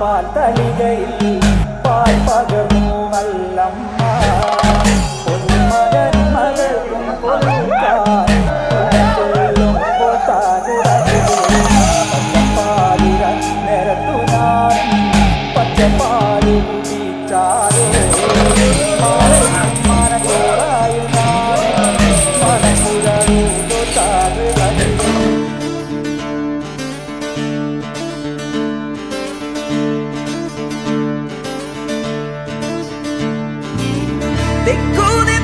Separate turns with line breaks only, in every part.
പാൽ തളികയിൽ പാൽ പകർന്നു.
They
go there.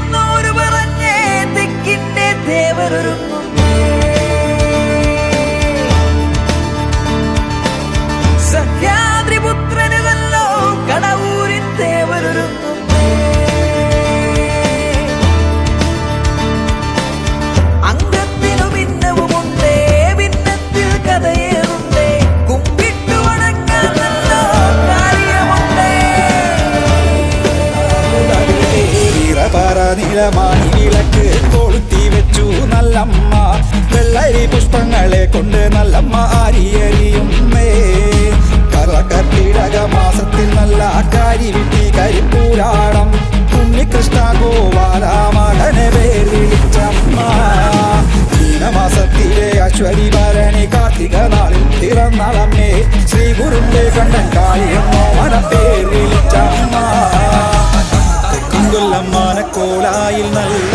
നീളമായി കൊളുത്തി വെച്ചു നല്ലമ്മ. വെള്ളരി പുഷ്പങ്ങളെ കൊണ്ട് നല്ലമ്മ കൊല്ലം മാനക്കോളായിൽ നല്ല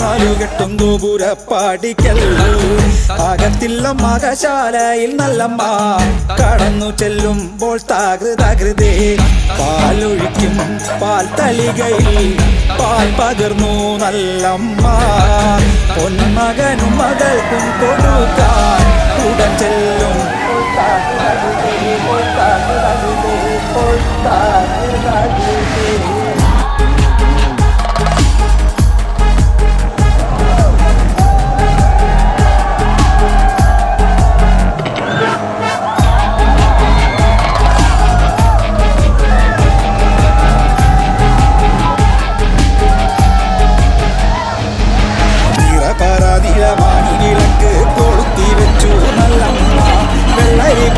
നാലുകെട്ടും ഗോപുരപ്പാടിക്കൽ അകത്തിൽ മകശാലയിൽ നല്ലമ്മ കടന്നു ചെല്ലുമ്പോൾ താകൃതകൃതേ. പാലൊഴിക്കും പാൽ തലികയിൽ പാൽ പകർന്നു നല്ലമ്മ പൊന്മകനും മകൾക്കും കൊടുക്കാൻ ഉടൻ ചെല്ലും. താകൃതകൃതേ താകൃതകൃതേ.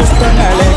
Están alegres.